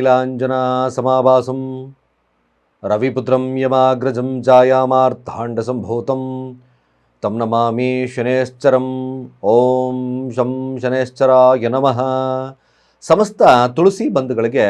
ನೀಲಾಂಜನಾಸಮಾಭಾಸಂ ರವಿಪುತ್ರಂ ಯಮಾಗ್ರಜಂ ಛಾಯಾಮಾರ್ಥಾಂಡಸಂಭೂತಂ ತಂ ನಮಾಮಿ ಶನೇಶ್ಚರಂ ಓಂ ಶಂ ಶನೇಶ್ಚರಾಯ ನಮಃ ಸಮಸ್ತ ತುಳಸಿ ಬಂಧುಗಳಿಗೆ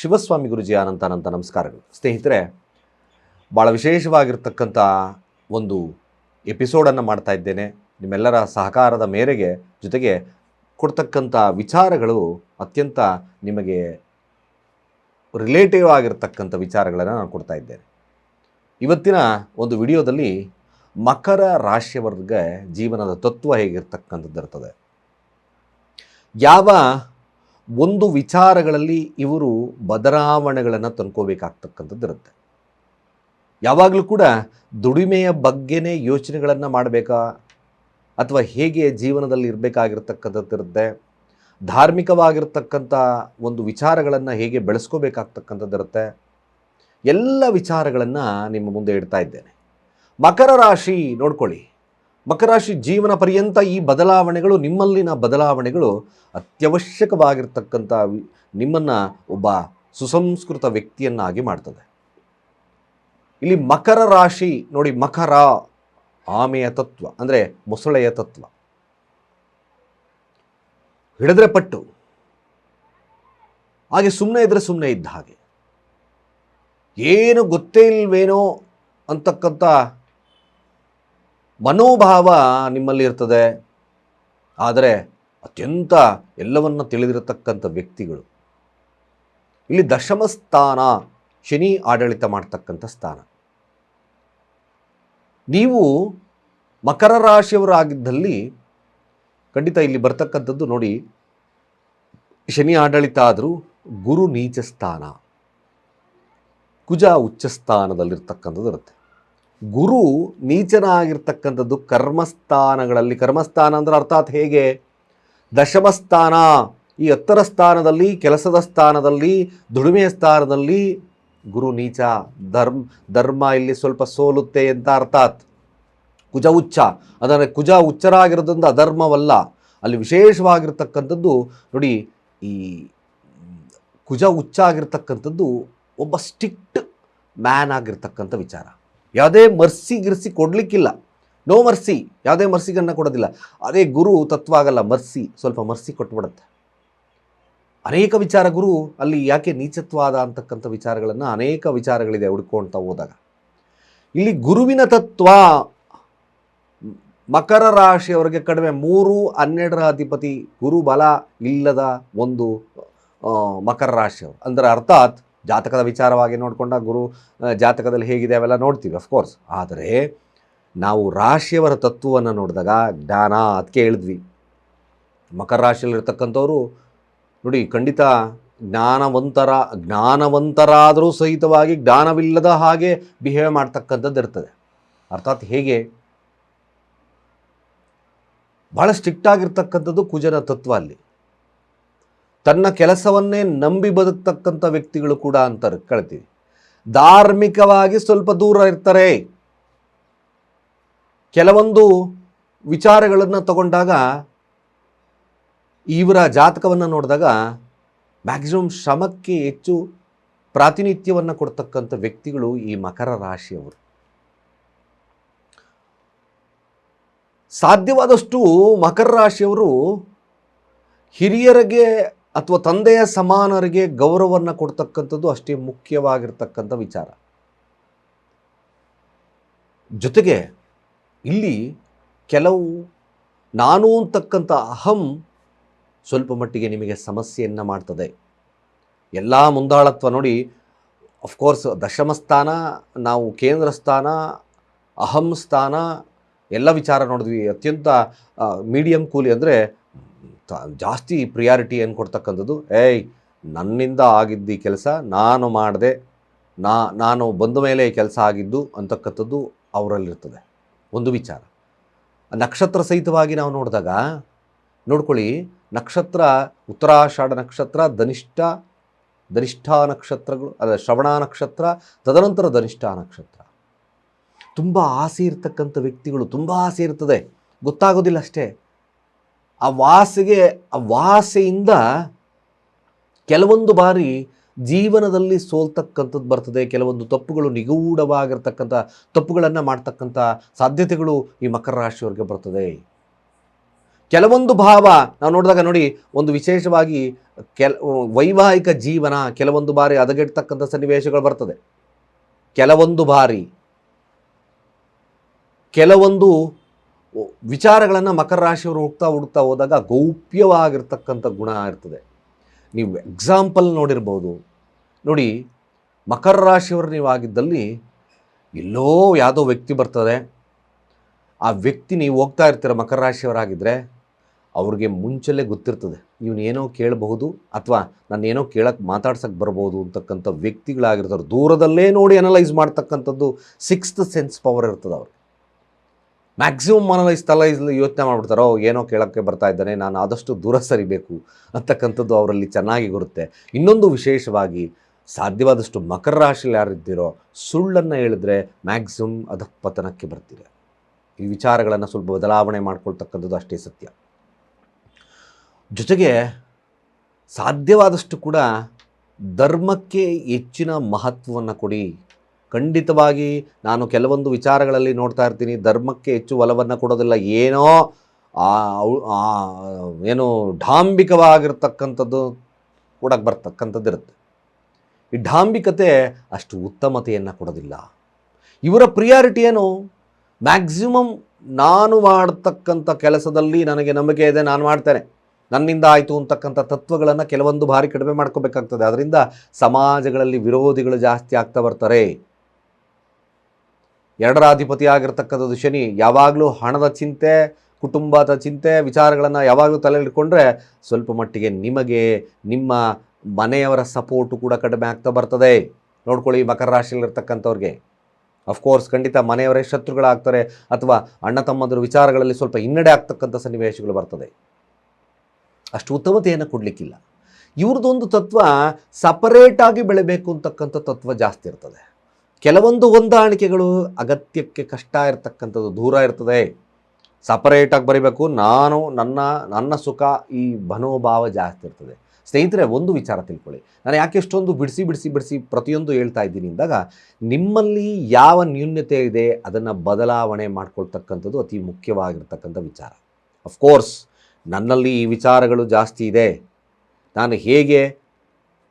ಶಿವಸ್ವಾಮಿ ಗುರುಜಿ ಅನಂತ ಅನಂತ ನಮಸ್ಕಾರಗಳು. ಸ್ನೇಹಿತರೆ ಭಾಳ ವಿಶೇಷವಾಗಿರ್ತಕ್ಕಂಥ ಒಂದು ಎಪಿಸೋಡನ್ನು ಮಾಡ್ತಾ ಇದ್ದೇನೆ. ನಿಮ್ಮೆಲ್ಲರ ಸಹಕಾರದ ಮೇರೆಗೆ ಜೊತೆಗೆ ಕೊಡ್ತಕ್ಕಂಥ ವಿಚಾರಗಳು ಅತ್ಯಂತ ನಿಮಗೆ ರಿಲೇಟಿವ್ ಆಗಿರ್ತಕ್ಕಂಥ ವಿಚಾರಗಳನ್ನು ನಾನು ಕೊಡ್ತಾ ಇದ್ದೇನೆ. ಇವತ್ತಿನ ಒಂದು ವಿಡಿಯೋದಲ್ಲಿ ಮಕರ ರಾಶಿಯವರ್ಗ ಜೀವನದ ತತ್ವ ಹೇಗಿರ್ತಕ್ಕಂಥದ್ದು ಇರ್ತದೆ. ಯಾವ ಒಂದು ವಿಚಾರಗಳಲ್ಲಿ ಇವರು ಬದಲಾವಣೆಗಳನ್ನು ತಂದ್ಕೋಬೇಕಾಗ್ತಕ್ಕಂಥದ್ದು ಇರುತ್ತೆ. ಯಾವಾಗಲೂ ಕೂಡ ದುಡಿಮೆಯ ಬಗ್ಗೆನೇ ಯೋಚನೆಗಳನ್ನು ಮಾಡಬೇಕಾ? ಅಥವಾ ಹೇಗೆ ಜೀವನದಲ್ಲಿ ಇರಬೇಕಾಗಿರ್ತಕ್ಕಂಥದ್ದು ಇರುತ್ತೆ? ಧಾರ್ಮಿಕವಾಗಿರ್ತಕ್ಕಂಥ ಒಂದು ವಿಚಾರಗಳನ್ನು ಹೇಗೆ ಬೆಳೆಸ್ಕೋಬೇಕಾಗ್ತಕ್ಕಂಥದ್ದಿರುತ್ತೆ. ಎಲ್ಲ ವಿಚಾರಗಳನ್ನು ನಿಮ್ಮ ಮುಂದೆ ಇಡ್ತಾ ಇದ್ದೇನೆ. ಮಕರ ರಾಶಿ ನೋಡ್ಕೊಳ್ಳಿ. ಮಕರ ರಾಶಿ ಜೀವನ ಪರ್ಯಂತ ಈ ಬದಲಾವಣೆಗಳು, ನಿಮ್ಮಲ್ಲಿನ ಬದಲಾವಣೆಗಳು ಅತ್ಯವಶ್ಯಕವಾಗಿರ್ತಕ್ಕಂಥ ನಿಮ್ಮನ್ನು ಒಬ್ಬ ಸುಸಂಸ್ಕೃತ ವ್ಯಕ್ತಿಯನ್ನಾಗಿ ಮಾಡ್ತದೆ. ಇಲ್ಲಿ ಮಕರ ರಾಶಿ ನೋಡಿ ಮಕರ ಆಮೆಯ ತತ್ವ ಅಂದರೆ ಮೊಸಳೆಯ ತತ್ವ. ಹಿಡಿದ್ರೆ ಪಟ್ಟು. ಹಾಗೆ ಸುಮ್ಮನೆ ಇದ್ರೆ ಸುಮ್ಮನೆ ಇದ್ದ ಹಾಗೆ. ಏನು ಗೊತ್ತೇ ಇಲ್ವೇನೋ ಅಂತಕ್ಕಂಥ ಮನೋಭಾವ ನಿಮ್ಮಲ್ಲಿ ಇರ್ತದೆ. ಆದರೆ ಅತ್ಯಂತ ಎಲ್ಲವನ್ನು ತಿಳಿದಿರತಕ್ಕಂಥ ವ್ಯಕ್ತಿಗಳು. ಇಲ್ಲಿ ದಶಮ ಸ್ಥಾನ ಶನಿ ಆಡಳಿತ ಮಾಡ್ತಕ್ಕಂಥ ಸ್ಥಾನ. ನೀವು ಮಕರ ರಾಶಿಯವರಾಗಿದ್ದಲ್ಲಿ ಖಂಡಿತ ಇಲ್ಲಿ ಬರ್ತಕ್ಕಂಥದ್ದು ನೋಡಿ, ಶನಿ ಆಡಳಿತ ಆದರೂ ಗುರು ನೀಚ ಸ್ಥಾನ. ಕುಜ ಉಚ್ಚ ಸ್ಥಾನದಲ್ಲಿರ್ತಕ್ಕಂಥದ್ದು ಇರುತ್ತೆ. ಗುರು ನೀಚನಾಗಿರ್ತಕ್ಕಂಥದ್ದು ಕರ್ಮಸ್ಥಾನಗಳಲ್ಲಿ, ಕರ್ಮಸ್ಥಾನ ಅಂದ್ರೆ ಅರ್ಥಾತ್ ಹೇಗೆ? ದಶಮಸ್ಥಾನ ಈ ಹತ್ತರ ಸ್ಥಾನದಲ್ಲಿ, ಕೆಲಸದ ಸ್ಥಾನದಲ್ಲಿ ದುಡಿಮೆಯ ಸ್ಥಾನದಲ್ಲಿ ಗುರು ನೀಚ, ಧರ್ಮ ಧರ್ಮ ಇಲ್ಲಿ ಸ್ವಲ್ಪ ಸೋಲುತ್ತೆ ಅಂತ ಅರ್ಥಾತ್ ಕುಜ ಉಚ್ಚ ಅದರ ಕುಜ ಉಚ್ಚರಾಗಿರೋದ್ರಿಂದ ಅಧರ್ಮವಲ್ಲ. ಅಲ್ಲಿ ವಿಶೇಷವಾಗಿರ್ತಕ್ಕಂಥದ್ದು ನೋಡಿ ಈ ಕುಜ ಉಚ್ಚ ಆಗಿರ್ತಕ್ಕಂಥದ್ದು ಒಬ್ಬ ಸ್ಟಿಕ್ಟ್ ಮ್ಯಾನ್ ಆಗಿರ್ತಕ್ಕಂಥ ವಿಚಾರ. ಯಾವುದೇ ಮರ್ಸಿ ಗಿರ್ಸಿ ಕೊಡಲಿಕ್ಕಿಲ್ಲ. ನೋ ಮರ್ಸಿ, ಯಾವುದೇ ಮರ್ಸಿಗನ್ನು ಕೊಡೋದಿಲ್ಲ. ಅದೇ ಗುರು ತತ್ವ ಆಗಲ್ಲ, ಮರ್ಸಿ, ಸ್ವಲ್ಪ ಮರ್ಸಿ ಕೊಟ್ಬಿಡುತ್ತೆ. ಅನೇಕ ವಿಚಾರ ಗುರು ಅಲ್ಲಿ ಯಾಕೆ ನೀಚತ್ವಾದ ಅಂತಕ್ಕಂಥ ವಿಚಾರಗಳನ್ನು ಅನೇಕ ವಿಚಾರಗಳಿದೆ ಹುಡ್ಕೊಳ್ತಾ ಹೋದಾಗ. ಇಲ್ಲಿ ಗುರುವಿನ ತತ್ವ ಮಕರ ರಾಶಿಯವರಿಗೆ ಕಡಿಮೆ ಮೂರು ಹನ್ನೆರಡರ ಅಧಿಪತಿ ಗುರು ಬಲ ಇಲ್ಲದ ಒಂದು ಮಕರ ರಾಶಿಯವರು. ಅಂದರೆ ಅರ್ಥಾತ್ ಜಾತಕದ ವಿಚಾರವಾಗಿ ನೋಡಿಕೊಂಡ ಗುರು ಜಾತಕದಲ್ಲಿ ಹೇಗಿದೆ ಅವೆಲ್ಲ ನೋಡ್ತೀವಿ ಅಫ್ಕೋರ್ಸ್ ಆದರೆ ನಾವು ರಾಶಿಯವರ ತತ್ವವನ್ನು ನೋಡಿದಾಗ, ಜ್ಞಾನ ಅದಕ್ಕೆ ಹೇಳಿದ್ವಿ. ಮಕರ ರಾಶಿಯಲ್ಲಿರ್ತಕ್ಕಂಥವ್ರು, ನೋಡಿ, ಖಂಡಿತ ಜ್ಞಾನವಂತರ, ಜ್ಞಾನವಂತರಾದರೂ ಸಹಿತವಾಗಿ ಜ್ಞಾನವಿಲ್ಲದ ಹಾಗೆ ಬಿಹೇವ್ ಮಾಡ್ತಕ್ಕಂಥದ್ದು ಇರ್ತದೆ ಅರ್ಥಾತ್ ಹೇಗೆ? ಬಹಳ ಸ್ಟ್ರಿಕ್ಟ್ ಆಗಿರ್ತಕ್ಕಂಥದ್ದು ಕುಜನ ತತ್ವ ಅಲ್ಲಿ. ತನ್ನ ಕೆಲಸವನ್ನೇ ನಂಬಿ ಬದುಕ್ತಕ್ಕಂಥ ವ್ಯಕ್ತಿಗಳು ಕೂಡ ಅಂತಾರೆ ಕಳ್ತೀವಿ. ಧಾರ್ಮಿಕವಾಗಿ ಸ್ವಲ್ಪ ದೂರ ಇರ್ತಾರೆ. ಕೆಲವೊಂದು ವಿಚಾರಗಳನ್ನು ತಗೊಂಡಾಗ ಇವರ ಜಾತಕವನ್ನು ನೋಡಿದಾಗ ಮ್ಯಾಕ್ಸಿಮಮ್ ಶ್ರಮಕ್ಕೆ ಹೆಚ್ಚು ಪ್ರಾತಿನಿಧ್ಯವನ್ನು ಕೊಡ್ತಕ್ಕಂಥ ವ್ಯಕ್ತಿಗಳು ಈ ಮಕರ ರಾಶಿಯವರು. ಸಾಧ್ಯವಾದಷ್ಟು ಮಕರ ರಾಶಿಯವರು ಹಿರಿಯರಿಗೆ ಅಥವಾ ತಂದೆಯ ಸಮಾನರಿಗೆ ಗೌರವವನ್ನು ಕೊಡ್ತಕ್ಕಂಥದ್ದು ಅಷ್ಟೇ ಮುಖ್ಯವಾಗಿರ್ತಕ್ಕಂಥ ವಿಚಾರ. ಜೊತೆಗೆ ಇಲ್ಲಿ ಕೆಲವು ನಾನು ಅಂತಕ್ಕಂಥ ಅಹಂ ಸ್ವಲ್ಪ ಮಟ್ಟಿಗೆ ನಿಮಗೆ ಸಮಸ್ಯೆಯನ್ನು ಮಾಡ್ತದೆ. ಎಲ್ಲ ಮುಂದಾಳತ್ವ ನೋಡಿ ಅಫ್ಕೋರ್ಸ್ ದಶಮ ಸ್ಥಾನ, ನಾವು ಕೇಂದ್ರ ಸ್ಥಾನ, ಅಹಂ ಸ್ಥಾನ ಎಲ್ಲ ವಿಚಾರ ನೋಡಿದ್ವಿ. ಅತ್ಯಂತ ಮೀಡಿಯಂ ಕೂಲಿ ಅಂದರೆ ಜಾಸ್ತಿ ಪ್ರಿಯಾರಿಟಿ ಏನು ಕೊಡ್ತಕ್ಕಂಥದ್ದು? ಏಯ್, ನನ್ನಿಂದ ಆಗಿದ್ದ ಈ ಕೆಲಸ ನಾನು ಮಾಡಿದೆ, ನಾ, ನಾನು ಬಂದ ಮೇಲೆ ಕೆಲಸ ಆಗಿದ್ದು ಅಂತಕ್ಕಂಥದ್ದು ಅವರಲ್ಲಿರ್ತದೆ. ಒಂದು ವಿಚಾರ. ನಕ್ಷತ್ರ ಸಹಿತವಾಗಿ ನಾವು ನೋಡಿದಾಗ, ನೋಡ್ಕೊಳ್ಳಿ, ನಕ್ಷತ್ರ, ಉತ್ತರಾಷಾಢ ನಕ್ಷತ್ರ, ಧನಿಷ್ಠ ಧನಿಷ್ಠ ನಕ್ಷತ್ರಗಳು ಅದೇ ಶ್ರವಣ ನಕ್ಷತ್ರ, ತದನಂತರ ಧನಿಷ್ಠ ನಕ್ಷತ್ರ. ತುಂಬ ಆಸೆ ಇರ್ತಕ್ಕಂಥ ವ್ಯಕ್ತಿಗಳು ತುಂಬ ಆಸೆ ಇರ್ತದೆ. ಗೊತ್ತಾಗೋದಿಲ್ಲ ಅಷ್ಟೇ. ಆ ವಾಸೆಗೆ, ಆ ವಾಸೆಯಿಂದ ಕೆಲವೊಂದು ಬಾರಿ ಜೀವನದಲ್ಲಿ ಸೋಲ್ತಕ್ಕಂಥದ್ದು ಬರ್ತದೆ. ಕೆಲವೊಂದು ತಪ್ಪುಗಳು ನಿಗೂಢವಾಗಿರ್ತಕ್ಕಂಥ, ತಪ್ಪುಗಳನ್ನು ಮಾಡ್ತಕ್ಕಂಥ ಸಾಧ್ಯತೆಗಳು ಈ ಮಕರ ರಾಶಿಯವರಿಗೆ ಬರ್ತದೆ. ಕೆಲವೊಂದು ಭಾವ, ನಾವು ನೋಡಿದಾಗ ನೋಡಿ, ಒಂದು ವಿಶೇಷವಾಗಿ ಕೆಲ, ವೈವಾಹಿಕ ಜೀವನ ಕೆಲವೊಂದು ಬಾರಿ ಹದಗೆಡ್ತಕ್ಕಂಥ ಸನ್ನಿವೇಶಗಳು ಬರ್ತದೆ. ಕೆಲವೊಂದು ಬಾರಿ. ಕೆಲವೊಂದು ವಿಚಾರಗಳನ್ನು ಮಕರ ರಾಶಿಯವರು ಹುಡ್ತಾ ಹುಡುಕ್ತಾ ಹೋದಾಗ ಗೌಪ್ಯವಾಗಿರ್ತಕ್ಕಂಥ ಗುಣ ಇರ್ತದೆ. ನೀವು ಎಕ್ಸಾಂಪಲ್ ನೋಡಿರ್ಬೋದು. ನೋಡಿ, ಮಕರ ರಾಶಿಯವರು ನೀವು ಆಗಿದ್ದಲ್ಲಿ ಎಲ್ಲೋ ಯಾವುದೋ ವ್ಯಕ್ತಿ ಬರ್ತದೆ. ಆ ವ್ಯಕ್ತಿ ನೀವು ಹೋಗ್ತಾ ಇರ್ತೀರ ಮಕರ ರಾಶಿಯವರಾಗಿದ್ದರೆ ಅವ್ರಿಗೆ ಮುಂಚೆಲ್ಲೇ ಗೊತ್ತಿರ್ತದೆ. ಇವನೇನೋ ಕೇಳಬಹುದು ಅಥವಾ ನಾನೇನೋ ಕೇಳಕ್ಕೆ ಮಾತಾಡ್ಸಕ್ಕೆ ಬರ್ಬೋದು ಅಂತಕ್ಕಂಥ ವ್ಯಕ್ತಿಗಳಾಗಿರ್ತಾರೆ. ದೂರದಲ್ಲೇ ನೋಡಿ ಅನಲೈಸ್ ಮಾಡ್ತಕ್ಕಂಥದ್ದು ಸಿಕ್ಸ್ತ್ ಸೆನ್ಸ್ ಪವರ್ ಇರ್ತದೆ ಅವ್ರಿಗೆ. ಮ್ಯಾಕ್ಸಿಮಮ್ ಮನೇಲಿ ಇಷ್ಟೆಲ್ಲ ಇಲ್ಲಿ ಯೋಚನೆ ಮಾಡಿಬಿಡ್ತಾರೋ ಏನೋ ಕೇಳೋಕ್ಕೆ ಬರ್ತಾ ಇದ್ದಾನೆ, ನಾನು ಆದಷ್ಟು ದೂರ ಸರಿಬೇಕು ಅಂತಕ್ಕಂಥದ್ದು ಅವರಲ್ಲಿ ಚೆನ್ನಾಗಿ ಬರುತ್ತೆ ಇನ್ನೊಂದು ವಿಶೇಷವಾಗಿ ಸಾಧ್ಯವಾದಷ್ಟು ಮಕರ ರಾಶಿಯಲ್ಲಿ ಯಾರಿದ್ದೀರೋ, ಸುಳ್ಳನ್ನು ಹೇಳಿದ್ರೆ ಮ್ಯಾಕ್ಸಿಮಮ್ ಅಧಪತನಕ್ಕೆ ಬರ್ತೀರ. ಈ ವಿಚಾರಗಳನ್ನು ಸ್ವಲ್ಪ ಬದಲಾವಣೆ ಮಾಡ್ಕೊಳ್ತಕ್ಕಂಥದ್ದು ಅಷ್ಟೇ ಸತ್ಯ. ಜೊತೆಗೆ ಸಾಧ್ಯವಾದಷ್ಟು ಕೂಡ ಧರ್ಮಕ್ಕೆ ಹೆಚ್ಚಿನ ಮಹತ್ವವನ್ನು ಕೊಡಿ. ಖಂಡಿತವಾಗಿ ನಾನು ಕೆಲವೊಂದು ವಿಚಾರಗಳಲ್ಲಿ ನೋಡ್ತಾ ಇರ್ತೀನಿ. ಧರ್ಮಕ್ಕೆ ಹೆಚ್ಚು ಒಲವನ್ನು ಕೊಡೋದಿಲ್ಲ. ಏನೋ ಏನು ಡಾಂಬಿಕವಾಗಿರ್ತಕ್ಕಂಥದ್ದು ಕೊಡಕ್ಕೆ ಬರ್ತಕ್ಕಂಥದ್ದು ಇರುತ್ತೆ ಈ ಢಾಂಬಿಕತೆ ಅಷ್ಟು ಉತ್ತಮತೆಯನ್ನು ಕೊಡೋದಿಲ್ಲ. ಇವರ ಪ್ರಿಯಾರಿಟಿ ಏನು? ಮ್ಯಾಕ್ಸಿಮಮ್ ನಾನು ಮಾಡ್ತಕ್ಕಂಥ ಕೆಲಸದಲ್ಲಿ ನನಗೆ ನಂಬಿಕೆ ಇದೆ, ನಾನು ಮಾಡ್ತೇನೆ. ನನ್ನಿಂದ ಆಯಿತು ಅಂತಕ್ಕಂಥ ತತ್ವಗಳನ್ನು ಕೆಲವೊಂದು ಬಾರಿ ಕಡಿಮೆ ಮಾಡ್ಕೋಬೇಕಾಗ್ತದೆ. ಅದರಿಂದ ಸಮಾಜಗಳಲ್ಲಿ ವಿರೋಧಿಗಳು ಜಾಸ್ತಿ ಆಗ್ತಾ ಬರ್ತಾರೆ. ಎರಡರ ಅಧಿಪತಿ ಆಗಿರ್ತಕ್ಕಂಥದ್ದು ಶನಿ. ಯಾವಾಗಲೂ ಹಣದ ಚಿಂತೆ, ಕುಟುಂಬದ ಚಿಂತೆ, ವಿಚಾರಗಳನ್ನು ಯಾವಾಗಲೂ ತಲೆ ಇಟ್ಕೊಂಡ್ರೆ ಸ್ವಲ್ಪ ಮಟ್ಟಿಗೆ ನಿಮಗೆ ನಿಮ್ಮ ಮನೆಯವರ ಸಪೋರ್ಟು ಕೂಡ ಕಡಿಮೆ ಆಗ್ತಾ ಬರ್ತದೆ. ನೋಡ್ಕೊಳ್ಳಿ, ಮಕರ ರಾಶಿಯಲ್ಲಿರ್ತಕ್ಕಂಥವ್ರಿಗೆ. ಅಫ್ಕೋರ್ಸ್ ಖಂಡಿತ ಮನೆಯವರೇ ಶತ್ರುಗಳಾಗ್ತಾರೆ ಅಥವಾ ಅಣ್ಣ ತಮ್ಮಂದಿರ ವಿಚಾರಗಳಲ್ಲಿ ಸ್ವಲ್ಪ ಹಿನ್ನಡೆ ಆಗ್ತಕ್ಕಂಥ ಸನ್ನಿವೇಶಗಳು ಬರ್ತದೆ. ಅಷ್ಟು ಉತ್ತಮತೆಯನ್ನು ಕೊಡಲಿಕ್ಕಿಲ್ಲ. ಇವ್ರದ್ದೊಂದು ತತ್ವ ಸಪರೇಟಾಗಿ ಬೆಳೆಬೇಕು ಅಂತಕ್ಕಂಥ ತತ್ವ ಜಾಸ್ತಿ ಇರ್ತದೆ. ಕೆಲವೊಂದು ಹೊಂದಾಣಿಕೆಗಳು ಅಗತ್ಯಕ್ಕೆ ಕಷ್ಟ ಇರತಕ್ಕಂಥದ್ದು ದೂರ ಇರ್ತದೆ. ಸಪರೇಟಾಗಿ ಬರೀಬೇಕು. ನಾನು, ನನ್ನ ನನ್ನ ಸುಖ ಈ ಮನೋಭಾವ ಜಾಸ್ತಿ ಇರ್ತದೆ. ಸ್ನೇಹಿತರೆ, ಒಂದು ವಿಚಾರ ತಿಳ್ಕೊಳ್ಳಿ. ನಾನು ಯಾಕೆ ಎಷ್ಟೊಂದು ಬಿಡಿಸಿ ಬಿಡಿಸಿ ಬಿಡಿಸಿ ಪ್ರತಿಯೊಂದು ಹೇಳ್ತಾ ಇದ್ದೀನಿ ಅಂದಾಗ, ನಿಮ್ಮಲ್ಲಿ ಯಾವ ನ್ಯೂನ್ಯತೆ ಇದೆ ಅದನ್ನು ಬದಲಾವಣೆ ಮಾಡ್ಕೊಳ್ತಕ್ಕಂಥದ್ದು ಅತಿ ಮುಖ್ಯವಾಗಿರ್ತಕ್ಕಂಥ ವಿಚಾರ. ಅಫ್ಕೋರ್ಸ್ ನನ್ನಲ್ಲಿ ಈ ವಿಚಾರಗಳು ಜಾಸ್ತಿ ಇದೆ. ನಾನು ಹೇಗೆ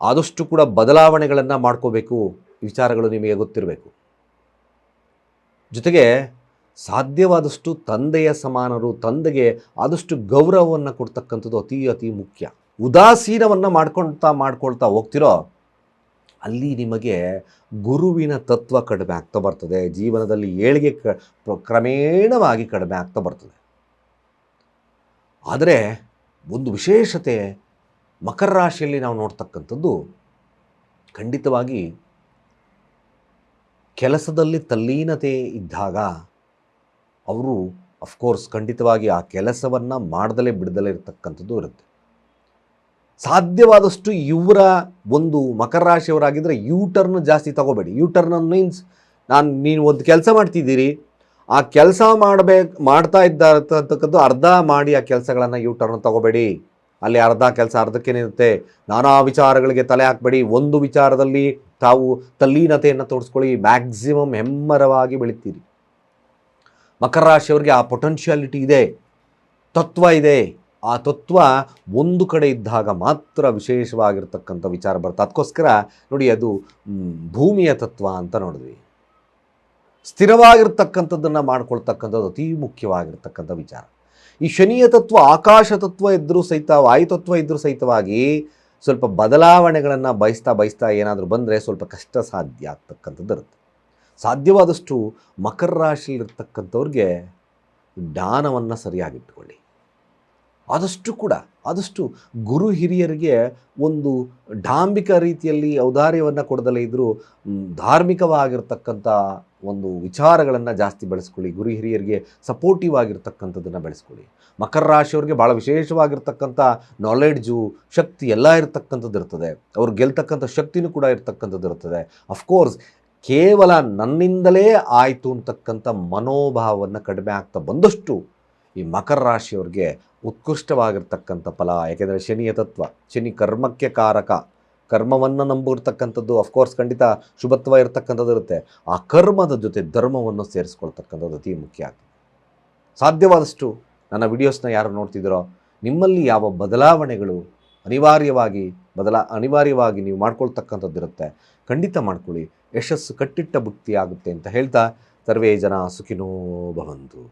ಆದಷ್ಟು ಕೂಡ ಬದಲಾವಣೆಗಳನ್ನು ಮಾಡ್ಕೋಬೇಕು? ವಿಚಾರಗಳು ನಿಮಗೆ ಗೊತ್ತಿರಬೇಕು. ಜೊತೆಗೆ ಸಾಧ್ಯವಾದಷ್ಟು ತಂದೆಯ ಸಮಾನರು, ತಂದೆಗೆ ಆದಷ್ಟು ಗೌರವವನ್ನು ಕೊಡ್ತಕ್ಕಂಥದ್ದು ಅತಿ ಅತಿ ಮುಖ್ಯ. ಉದಾಸೀನವನ್ನು ಮಾಡ್ಕೊಳ್ತಾ ಮಾಡ್ಕೊಳ್ತಾ ಹೋಗ್ತಿರೋ, ಅಲ್ಲಿ ನಿಮಗೆ ಗುರುವಿನ ತತ್ವ ಕಡಿಮೆ ಆಗ್ತಾ ಬರ್ತದೆ. ಜೀವನದಲ್ಲಿ ಏಳಿಗೆ ಕ ಕ್ರಮೇಣವಾಗಿ ಕಡಿಮೆ ಆಗ್ತಾ ಬರ್ತದೆ. ಆದರೆ ಒಂದು ವಿಶೇಷತೆ, ಮಕರ ರಾಶಿಯಲ್ಲಿ ನಾವು ನೋಡ್ತಕ್ಕಂಥದ್ದು ಖಂಡಿತವಾಗಿ ಕೆಲಸದಲ್ಲಿ ತಲ್ಲೀನತೆ ಇದ್ದಾಗ ಅವರು ಅಫ್ಕೋರ್ಸ್ ಖಂಡಿತವಾಗಿ ಆ ಕೆಲಸವನ್ನು ಮಾಡದಲೇ ಬಿಡದಲೇ ಇರತಕ್ಕಂಥದ್ದು ಇರುತ್ತೆ. ಸಾಧ್ಯವಾದಷ್ಟು ಇವರ ಒಂದು ಮಕರ ರಾಶಿಯವರಾಗಿದ್ದರೆ ಯೂ ಟರ್ನ್ ಜಾಸ್ತಿ ತಗೋಬೇಡಿ. ಯೂ ಟರ್ನ್ ಮೀನ್ಸ್ ನಾನು, ನೀನು ಒಂದು ಕೆಲಸ ಮಾಡ್ತಿದ್ದೀರಿ, ಆ ಕೆಲಸ ಮಾಡಬೇಕು ಮಾಡ್ತಾ ಇದ್ದಕ್ಕಂಥದ್ದು ಅರ್ಧ ಮಾಡಿ ಆ ಕೆಲಸಗಳನ್ನು ಯೂ ಟರ್ನ್ ತಗೋಬೇಡಿ. ಅಲ್ಲಿ ಅರ್ಧ ಕೆಲಸ ಅರ್ಧಕ್ಕೇನಿರುತ್ತೆ. ನಾನಾ ವಿಚಾರಗಳಿಗೆ ತಲೆ ಹಾಕಬೇಡಿ. ಒಂದು ವಿಚಾರದಲ್ಲಿ ತಾವು ತಲ್ಲೀನತೆಯನ್ನು ತೋರಿಸ್ಕೊಳ್ಳಿ ಮ್ಯಾಕ್ಸಿಮಮ್ ಹೆಮ್ಮರವಾಗಿ ಬೆಳಿತೀರಿ. ಮಕರ ರಾಶಿಯವರಿಗೆ ಆ ಪೊಟೆನ್ಷಿಯಾಲಿಟಿ ಇದೆ, ತತ್ವ ಇದೆ. ಆ ತತ್ವ ಒಂದು ಕಡೆ ಇದ್ದಾಗ ಮಾತ್ರ ವಿಶೇಷವಾಗಿರ್ತಕ್ಕಂಥ ವಿಚಾರ ಬರುತ್ತೆ ಅದಕ್ಕೋಸ್ಕರ ನೋಡಿ ಅದು ಭೂಮಿಯ ತತ್ವ ಅಂತ ನೋಡಿದ್ವಿ. ಸ್ಥಿರವಾಗಿರ್ತಕ್ಕಂಥದ್ದನ್ನು ಮಾಡ್ಕೊಳ್ತಕ್ಕಂಥದ್ದು ಅತಿ ಮುಖ್ಯವಾಗಿರ್ತಕ್ಕಂಥ ವಿಚಾರ. ಈ ಶನಿಯ ತತ್ವ, ಆಕಾಶ ತತ್ವ ಇದ್ದರೂ ಸಹಿತ, ವಾಯು ತತ್ವ ಇದ್ದರೂ ಸಹಿತವಾಗಿ ಸ್ವಲ್ಪ ಬದಲಾವಣೆಗಳನ್ನು ಬಯಸ್ತಾ ಬಯಸ್ತಾ ಏನಾದರೂ ಬಂದರೆ ಸ್ವಲ್ಪ ಕಷ್ಟ ಸಾಧ್ಯ ಆಗ್ತಕ್ಕಂಥದ್ದು ಇರುತ್ತೆ. ಸಾಧ್ಯವಾದಷ್ಟು ಮಕರ ರಾಶಿಯಲ್ಲಿರ್ತಕ್ಕಂಥವ್ರಿಗೆ ದಾನವನ್ನು ಸರಿಯಾಗಿಟ್ಕೊಳ್ಳಿ ಆದಷ್ಟು ಕೂಡ, ಆದಷ್ಟು ಗುರು ಹಿರಿಯರಿಗೆ ಒಂದು ಡಾಂಬಿಕ ರೀತಿಯಲ್ಲಿ ಔದಾರ್ಯವನ್ನು ಕೊಡದಲ್ಲೇ ಇದ್ದರೂ ಧಾರ್ಮಿಕವಾಗಿರ್ತಕ್ಕಂಥ ಒಂದು ವಿಚಾರಗಳನ್ನು ಜಾಸ್ತಿ ಬೆಳೆಸ್ಕೊಳ್ಳಿ. ಗುರು ಹಿರಿಯರಿಗೆ ಸಪೋರ್ಟಿವ್ ಆಗಿರ್ತಕ್ಕಂಥದ್ದನ್ನು ಬೆಳೆಸ್ಕೊಳ್ಳಿ. ಮಕರ ರಾಶಿಯವರಿಗೆ ಭಾಳ ವಿಶೇಷವಾಗಿರ್ತಕ್ಕಂಥ ನಾಲೆಡ್ಜು ಶಕ್ತಿ ಎಲ್ಲ ಇರತಕ್ಕಂಥದ್ದು ಇರ್ತದೆ. ಅವ್ರು ಗೆಲ್ತಕ್ಕಂಥ ಶಕ್ತಿನೂ ಕೂಡ ಇರ್ತಕ್ಕಂಥದ್ದು ಇರ್ತದೆ. ಅಫ್ಕೋರ್ಸ್ ಕೇವಲ ನನ್ನಿಂದಲೇ ಆಯಿತು ಅಂತಕ್ಕಂಥ ಮನೋಭಾವವನ್ನು ಕಡಿಮೆ ಆಗ್ತಾ ಬಂದಷ್ಟು ಈ ಮಕರ ರಾಶಿಯವ್ರಿಗೆ ಉತ್ಕೃಷ್ಟವಾಗಿರ್ತಕ್ಕಂಥ ಫಲ. ಯಾಕೆಂದರೆ ಶನಿಯ ತತ್ವ, ಶನಿ ಕರ್ಮಕ್ಕೆ ಕಾರಕ. ಕರ್ಮವನ್ನು ನಂಬಿರ್ತಕ್ಕಂಥದ್ದು ಅಫ್ಕೋರ್ಸ್ ಖಂಡಿತ ಶುಭತ್ವ ಇರತಕ್ಕಂಥದ್ದು ಇರುತ್ತೆ. ಆ ಕರ್ಮದ ಜೊತೆ ಧರ್ಮವನ್ನು ಸೇರಿಸ್ಕೊಳ್ತಕ್ಕಂಥದ್ದು ಅತಿ ಮುಖ್ಯ ಆಗ್ತದೆ ಸಾಧ್ಯವಾದಷ್ಟು ನನ್ನ ವಿಡಿಯೋಸ್ನ ಯಾರು ನೋಡ್ತಿದ್ದೀರೋ, ನಿಮ್ಮಲ್ಲಿ ಯಾವ ಬದಲಾವಣೆಗಳು ಅನಿವಾರ್ಯವಾಗಿ ಬದಲಾ, ಅನಿವಾರ್ಯವಾಗಿ ನೀವು ಮಾಡ್ಕೊಳ್ತಕ್ಕಂಥದ್ದು ಇರುತ್ತೆ. ಖಂಡಿತ ಮಾಡ್ಕೊಳ್ಳಿ. ಯಶಸ್ಸು ಕಟ್ಟಿಟ್ಟ ಬುಕ್ತಿ ಆಗುತ್ತೆ ಅಂತ ಹೇಳ್ತಾ ಸರ್ವೇ ಜನ ಸುಖಿನೋ ಭವಂತು.